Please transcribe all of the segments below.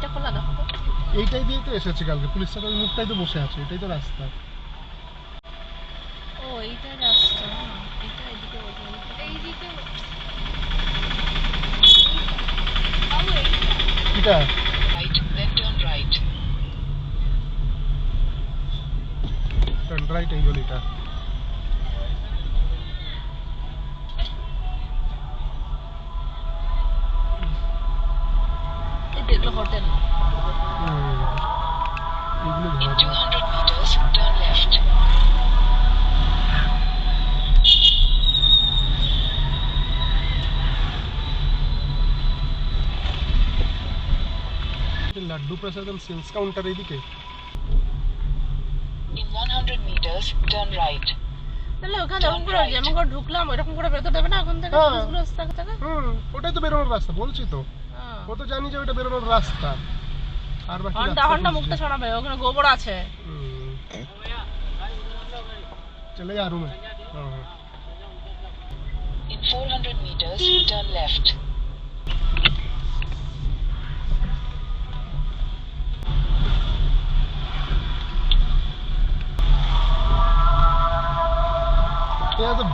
এইটা খোলা দেখো এইটাই দিয়ে তো এসেছে কালকে। পুলিশটা তো মুখটাই তো বসে আছে এটাই তো রাস্তা। ও এইটাই রাস্তা এটা এদিকে এইদিকে এটা Right, then turn right. Turn right এই গলিটা এটা এগুলো হোটেল হুম। এগুলো In ঘর 200 meters, turn left. Laddu prasadam sales counter এদিকে In 100 meters, turn right. তাহলে ওখানে যেমন করে যেমন করে ঢুকলাম ওইরকম করে বেরোতে দেবে না ওখান থেকে হ্যাঁ। পুলিশগুলো থাকে থাকে হুম ওটাই তো বেরোনোর রাস্তা বলছি তো। ও তো জানি যে ওটা বেরোনোর রাস্তা। আর বাকি হন্ডা হন্ডা। মুখটা ছড়াবে ওখানে গোবর আছে। চলে যা রুমে হ্যাঁ In 400 meters, turn left.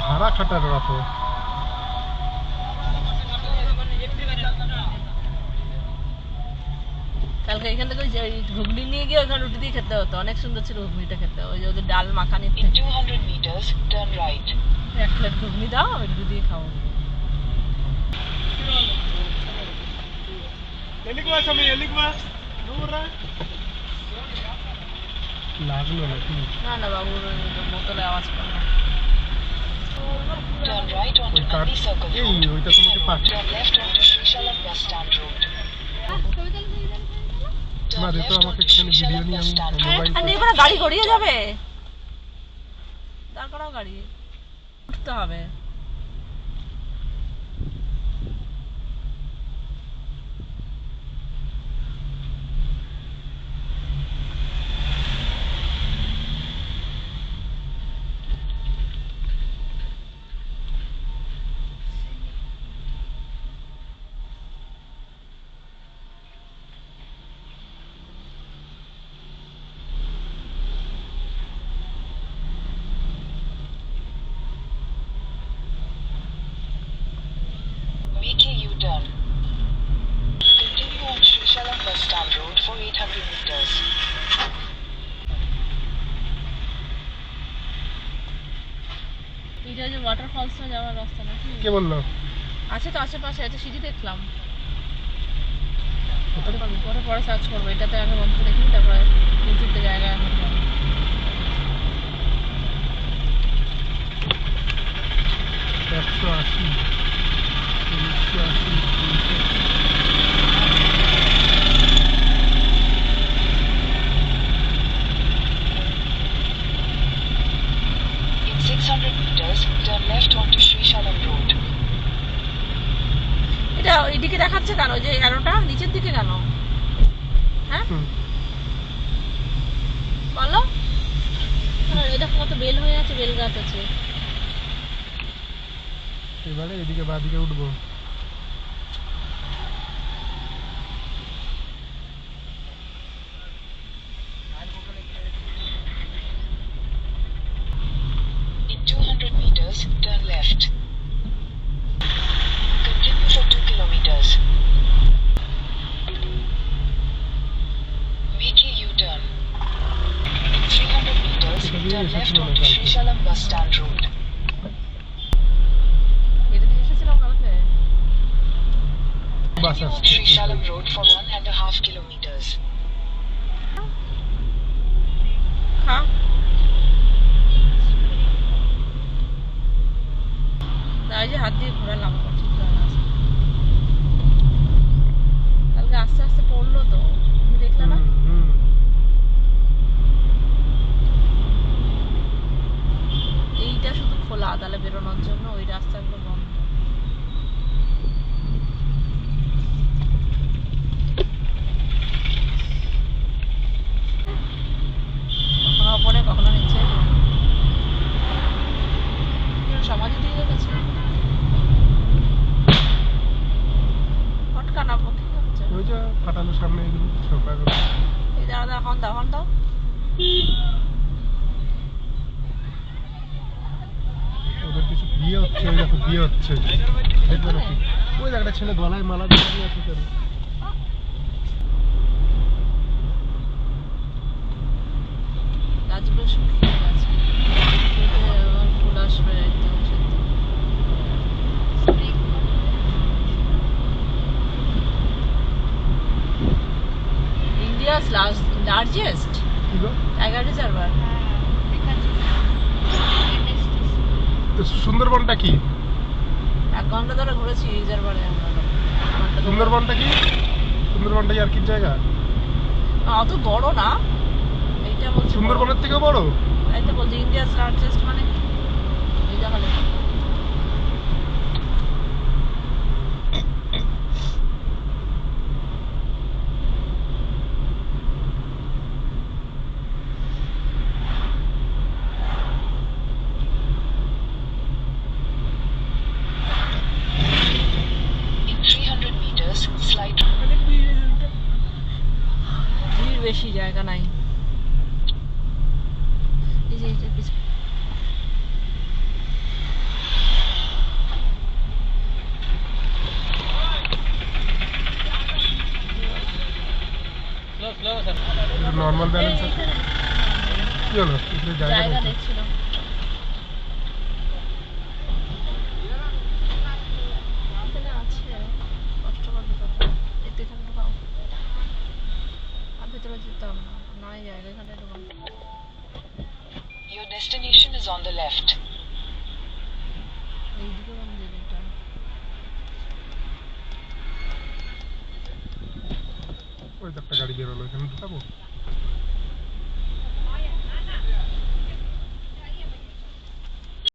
ভাড়া খাটার রাত। কালকে এখান থেকে ওই যে ওই ঘুগনি নিয়ে গিয়ে ওখানে রুটি দিয়ে খেতে হতো। অনেক সুন্দর ছিল ঘুগনিটা খেতে। ওই যে ওদের dal makhani In 200 meters, turn right. এক প্লেট ঘুগনি দাও ওই রুটি দিয়ে খাও লাগল নাকি? না না বাবুর ওই বোতলে আওয়াজ করল Turn right onto ওই কাঠ Nandi Circle এই Road. ওইটা তোমাকে পাঠিয়ে Turn left onto Srishalam Bus Stand Road. আমাকে একটুখানি ভিডিও নিয়ে আমি মোবাইল আর এবারে গাড়ি গড়িয়ে যাবে। দাঁড় করাও গাড়ি। উঠতে হবে। এটা যে ওয়াটার ফলসটা যাওয়ার রাস্তা নাকি? কে বলল? আছে তো আশেপাশে আছে সিঁড়ি দেখলাম। পরে পরে সার্চ করব এটাতে আগে বন্ধ দেখি তারপরে ইউটিউব জায়গায় এখন meters, turn left onto Srishalam Road. এটা এদিকে দেখাচ্ছে কেন? যে এগারোটা নিচের দিকে কেন? হ্যাঁ? বলো। হ্যাঁ, দেখো কত বেল হয়ে আছে বেল গাছ আছে। এবারে এদিকে বাদিকে উঠবো। left onto Srishalam Bus Stand Road. এটা দিয়ে এসেছিলাম কালকে বাস Continue on আসছে Srishalam Road for one and a half kilometers. খা না এই যে হাত দিয়ে ঘোরালাম ওই যে সামনে এগুলো সব এই দাঁড়া দাঁড়া হন দাও হন দাও। ওদের কিছু বিয়ে হচ্ছে ওই দেখো বিয়ে হচ্ছে। দেখবে নাকি? ওই একটা ছেলে গলায় মালা দিয়ে আছে কেন? আবার ফুল আসবে। কি গো টাইগার রিজার্ভার তো সুন্দরবনটা কি? এক ঘণ্টা ধরে ঘুরেছি রিজার্ভারে। সুন্দরবনটা কি? সুন্দরবনটা আর কি জায়গা? অত বড় না। এইটা বলছি। সুন্দরবনের থেকেও বড়? তো বলছি ইন্ডিয়াস লার্জেস্ট মানে? এই দেখা লেখা In 300 meters, slide অনেক ভিড় এখানটা। ভিড় বেশি জায়গা নাই। এই যে এই নর্মাল ব্যালেন্স কি হলো? জায়গা দেখছিলাম এখানে আছে কষ্ট করে ঢোকাতে একটু এখানে ঢোকাও আর ভেতরে যেতাম না নাই জায়গা এখানে ঢোকাও Your destination is on the left. এইদিকে মন্দির এটা ওই তো একটা গাড়ি বেরোলো এখানে ঢুকাবো